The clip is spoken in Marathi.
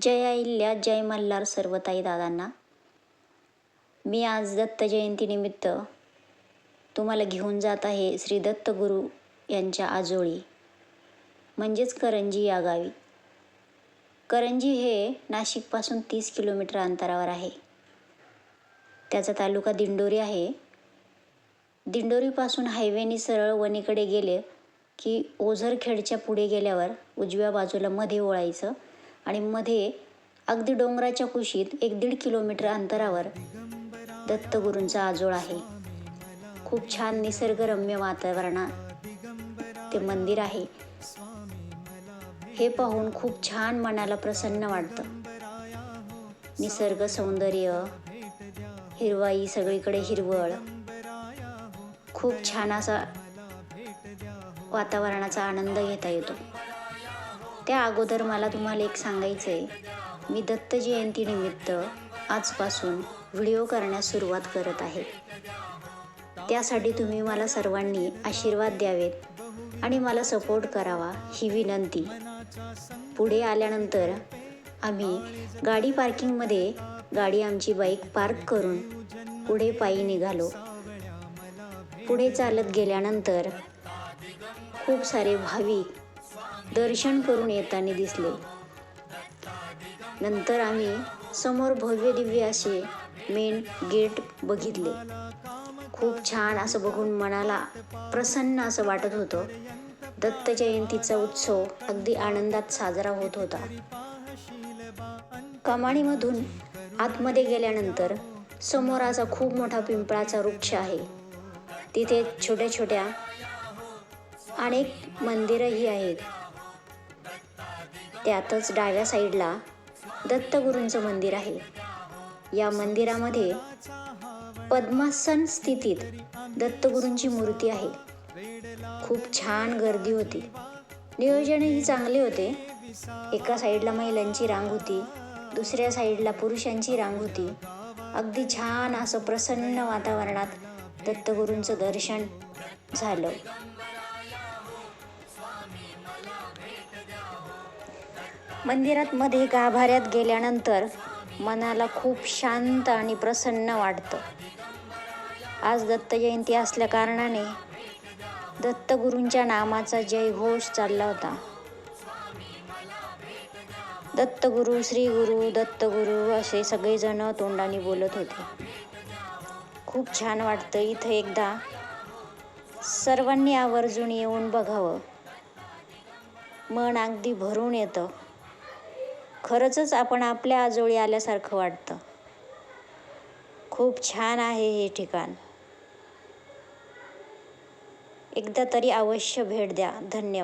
जय अहिल्या जय मल्हार सर्वताई दादांना. मी आज दत्त जयंतीनिमित्त तुम्हाला घेऊन जात आहे श्री दत्तगुरू यांच्या आजोळी. म्हणजेच करंजी या गावी. करंजी हे नाशिकपासून तीस किलोमीटर अंतरावर आहे. त्याचा तालुका दिंडोरी आहे. दिंडोरीपासून हायवेने सरळ वणीकडे गेले की ओझरखेडच्या पुढे गेल्यावर उजव्या बाजूला मध्ये ओळायचं. आणि मध्ये अगदी डोंगराच्या कुशीत एक दीड किलोमीटर अंतरावर दत्तगुरूंचा आजोळ आहे. खूप छान निसर्गरम्य वातावरणात ते मंदिर आहे. हे पाहून खूप छान मनाला प्रसन्न वाटतं. निसर्ग सौंदर्य हिरवाई सगळीकडे हिरवळ. खूप छान असा वातावरणाचा आनंद घेता येतो. त्या अगोदर मला तुम्हाला एक सांगायचं आहे मी दत्त जयंतीनिमित्त आजपासून व्हिडिओ करण्यास सुरुवात करत आहे. त्यासाठी तुम्ही मला सर्वांनी आशीर्वाद द्यावेत आणि मला सपोर्ट करावा ही विनंती. पुढे आल्यानंतर आम्ही गाडी पार्किंगमध्ये गाडी आमची बाईक पार्क करून पुढे पायी निघालो. पुढे चालत गेल्यानंतर खूप सारे भाविक दर्शन करून येताना दिसले. नंतर आम्ही समोर भव्य दिव्य असे मेन गेट बघितले. खूप छान असं बघून मनाला प्रसन्न असं वाटत होतं. दत्त जयंतीचा उत्सव अगदी आनंदात साजरा होत होता. कमाणीमधून आतमध्ये गेल्यानंतर समोर असा खूप मोठा पिंपळाचा वृक्ष आहे. तिथे छोट्या छोट्या अनेक मंदिरंही आहेत. त्यातच डाव्या साईडला दत्तगुरूंचं मंदिर आहे. या मंदिरामध्ये पद्मासन स्थितीत दत्तगुरूंची मूर्ती आहे. खूप छान गर्दी होती. नियोजनही चांगले होते. एका साईडला महिलांची रांग होती. दुसऱ्या साईडला पुरुषांची रांग होती. अगदी छान असं प्रसन्न वातावरणात दत्तगुरूंचं दर्शन झालं. मंदिरात मध्ये गाभाऱ्यात गेल्यानंतर मनाला खूप शांत आणि प्रसन्न वाटतं. आज दत्त जयंती असल्या कारणाने दत्तगुरूंच्या नामाचा जयघोष चालला होता. दत्तगुरू श्री गुरु दत्तगुरू असे सगळेजण तोंडाने बोलत होते. खूप छान वाटतं इथं एकदा सर्वांनी आवर्जून येऊन बघावं. मन अगदी भरून येतं. खरंचच आपण आपल्या आजोळी आल्यासारखं वाटतं. खूप छान आहे हे ठिकाण. एकदा तरी अवश्य भेट द्या. धन्यवाद.